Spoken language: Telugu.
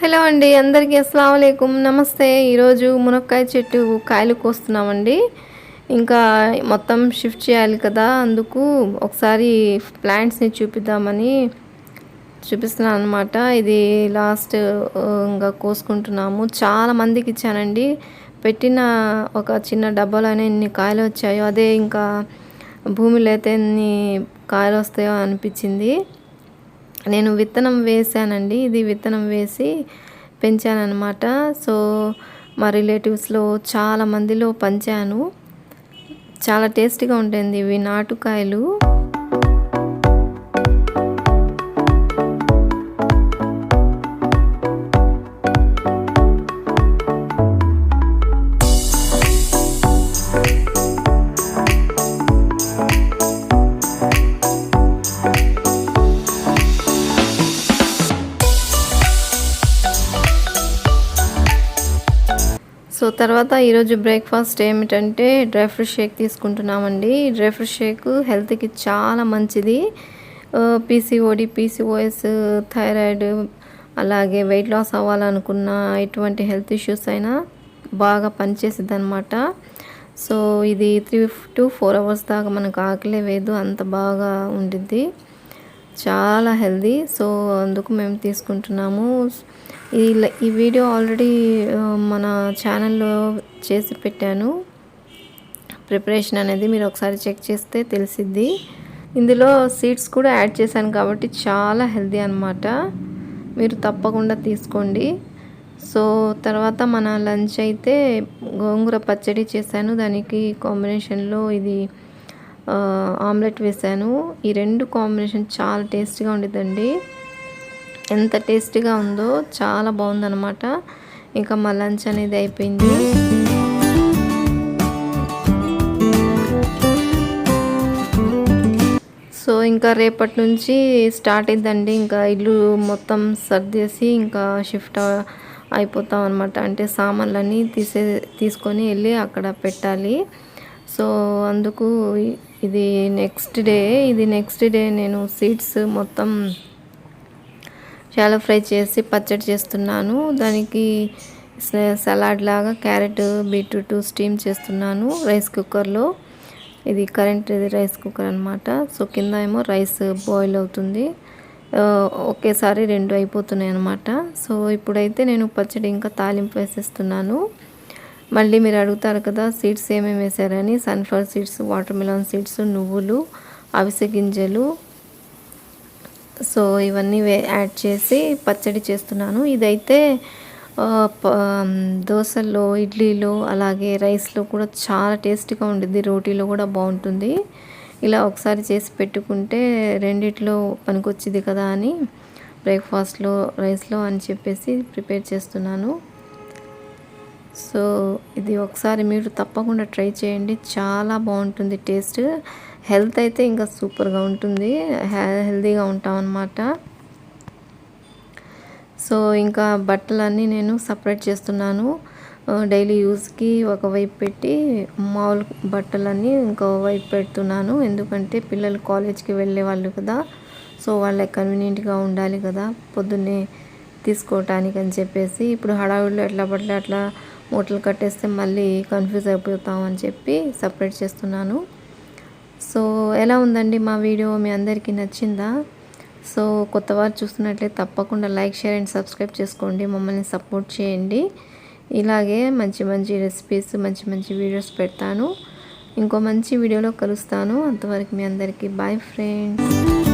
హలో అండి అందరికీ అస్సలం నమస్తే ఈరోజు మునక్కాయ చెట్టు కాయలు కోస్తున్నామండి. ఇంకా మొత్తం షిఫ్ట్ చేయాలి కదా అందుకు ఒకసారి ప్లాంట్స్ని చూపిద్దామని చూపిస్తున్నాను అనమాట ఇది లాస్ట్ ఇంకా కోసుకుంటున్నాము. చాలా మందికి ఇచ్చానండి. పెట్టిన ఒక చిన్న డబ్బాలోనే ఎన్ని కాయలు వచ్చాయో అదే ఇంకా భూమిలో అయితే ఎన్ని కాయలు వస్తాయో అనిపించింది. నేను విత్తనం వేసానండి ఇది విత్తనం వేసి పెంచానమాట సో మా రిలేటివ్స్లో చాలా మందిలో పంచాను. చాలా టేస్టీగా ఉంటుంది ఇవి నాటుకాయలు. సో తర్వాత ఈరోజు బ్రేక్ఫాస్ట్ ఏమిటంటే డ్రై ఫ్రూట్ షేక్ తీసుకుంటున్నామండి. డ్రై ఫ్రూట్ షేక్ హెల్త్కి చాలా మంచిది. పీసీఓడి పీసీఓఎస్ థైరాయిడ్ అలాగే వెయిట్ లాస్ అవ్వాలనుకున్న ఎటువంటి హెల్త్ ఇష్యూస్ అయినా బాగా పనిచేసిద్ది అనమాట సో ఇది త్రీ టు ఫోర్ అవర్స్ దాకా మనకు ఆకలే వేదు అంత బాగా ఉండిద్ది. చాలా హెల్దీ. సో అందుకు మేము తీసుకుంటున్నాము. ఈ ఈ వీడియో ఆల్రెడీ మన ఛానల్లో చేసి పెట్టాను. ప్రిపరేషన్ అనేది మీరు ఒకసారి చెక్ చేస్తే తెలిసిద్ది. ఇందులో సీడ్స్ కూడా యాడ్ చేశాను కాబట్టి చాలా హెల్దీ అనమాట మీరు తప్పకుండా తీసుకోండి. సో తర్వాత మన లంచ్ అయితే గోంగూర పచ్చడి చేశాను. దానికి కాంబినేషన్లో ఇది ఆమ్లెట్ వేశాను ఈ రెండు కాంబినేషన్ చాలా టేస్టీగా ఉండిద్దండి. ఎంత టేస్టీగా ఉందో చాలా బాగుందనమాట ఇంకా మా లంచ్ అనేది అయిపోయింది. సో ఇంకా రేపటి నుంచి స్టార్ట్ అయిందండి ఇంకా ఇల్లు మొత్తం సర్దేసి ఇంకా షిఫ్ట్ అయిపోతాం అనమాట అంటే సామాన్లన్నీ తీసే తీసుకొని వెళ్ళి అక్కడ పెట్టాలి. సో అందుకు ఇది నెక్స్ట్ డే ఇది నెక్స్ట్ డే నేను సీడ్స్ మొత్తం షాలో ఫ్రై చేసి పచ్చడి చేస్తున్నాను. దానికి సలాడ్ లాగా క్యారెట్ బీట్రూట్ స్టీమ్ చేస్తున్నాను రైస్ కుక్కర్లో ఇది కరెంట్ ఇది రైస్ కుక్కర్ అనమాట సో కింద ఏమో రైస్ బాయిల్ అవుతుంది. ఒకేసారి రెండు అయిపోతున్నాయి అనమాట సో ఇప్పుడైతే నేను పచ్చడి ఇంకా తాలింపు వేసేస్తున్నాను. మళ్ళీ మీరు అడుగుతారు కదా సీడ్స్ ఏమేమి వేసారని sunflower seeds water melon seeds నువ్వులు అవిసె గింజలు. సో ఇవన్నీ యాడ్ చేసి పచ్చడి చేస్తున్నాను. ఇదైతే దోశల్లో ఇడ్లీలో అలాగే రైస్లో కూడా చాలా టేస్టీగా ఉంటుంది రోటీలో కూడా బాగుంటుంది. ఇలా ఒకసారి చేసి పెట్టుకుంటే రెండిట్లో పనికొచ్చింది కదా అని బ్రేక్ఫాస్ట్లో రైస్లో అని చెప్పేసి ప్రిపేర్ చేస్తున్నాను. సో ఇది ఒకసారి మీరు తప్పకుండా ట్రై చేయండి. చాలా బాగుంటుంది టేస్ట్. హెల్త్ అయితే ఇంకా సూపర్గా ఉంటుంది. హెల్తీగా ఉంటాం అన్నమాట సో ఇంకా బట్టలన్నీ నేను సపరేట్ చేస్తున్నాను. డైలీ యూస్కి ఒకవైపు పెట్టి మామూలు బట్టలన్నీ ఇంకో వైపు పెడుతున్నాను. ఎందుకంటే పిల్లలు కాలేజ్కి వెళ్ళే వాళ్ళు కదా. సో వాళ్ళకి కన్వీనియంట్గా ఉండాలి కదా. పొద్దున్నే తీసుకోవటానికి అని చెప్పేసి. ఇప్పుడు హడావిడిలో ఎట్లా పడితే అట్లా మూటలు కట్టేస్తే మళ్ళీ కన్ఫ్యూజ్ అయిపోతామని చెప్పి సపరేట్ చేస్తున్నాను. సో ఎలా ఉందండి మా వీడియో? మీ అందరికీ నచ్చిందా? సో కొత్త వారు చూస్తున్నట్లయితే తప్పకుండా లైక్ షేర్ అండ్ సబ్స్క్రైబ్ చేసుకోండి. మమ్మల్ని సపోర్ట్ చేయండి. ఇలాగే మంచి మంచి రెసిపీస్ మంచి మంచి వీడియోస్ పెడతాను. ఇంకో మంచి వీడియోలో కలుస్తాను. అంతవరకు మీ అందరికీ బాయ్ ఫ్రెండ్స్.